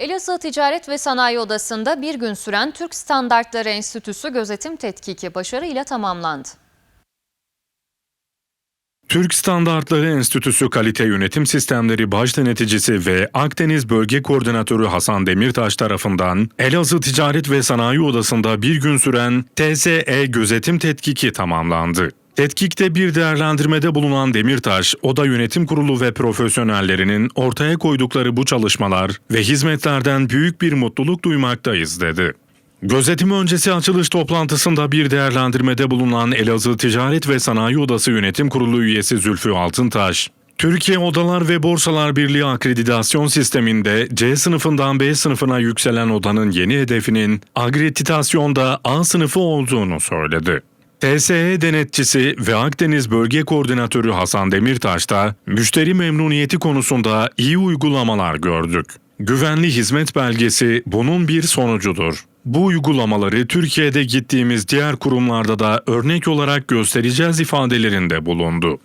Elazığ Ticaret ve Sanayi Odası'nda bir gün süren Türk Standartları Enstitüsü gözetim tetkiki başarıyla tamamlandı. Türk Standartları Enstitüsü Kalite Yönetim Sistemleri Baş Deneticisi ve Akdeniz Bölge Koordinatörü Hasan Demirtaş tarafından Elazığ Ticaret ve Sanayi Odası'nda bir gün süren TSE gözetim tetkiki tamamlandı. Tetkikte bir değerlendirmede bulunan Demirtaş, Oda Yönetim Kurulu ve profesyonellerinin ortaya koydukları bu çalışmalar ve hizmetlerden büyük bir mutluluk duymaktayız dedi. Gözetim öncesi açılış toplantısında bir değerlendirmede bulunan Elazığ Ticaret ve Sanayi Odası Yönetim Kurulu üyesi Zülfü Altıntaş, Türkiye Odalar ve Borsalar Birliği akreditasyon sisteminde C sınıfından B sınıfına yükselen odanın yeni hedefinin akreditasyonda A sınıfı olduğunu söyledi. TSE denetçisi ve Akdeniz Bölge Koordinatörü Hasan Demirtaş da müşteri memnuniyeti konusunda iyi uygulamalar gördük. Güvenli hizmet belgesi bunun bir sonucudur. Bu uygulamaları Türkiye'de gittiğimiz diğer kurumlarda da örnek olarak göstereceğiz ifadelerinde bulundu.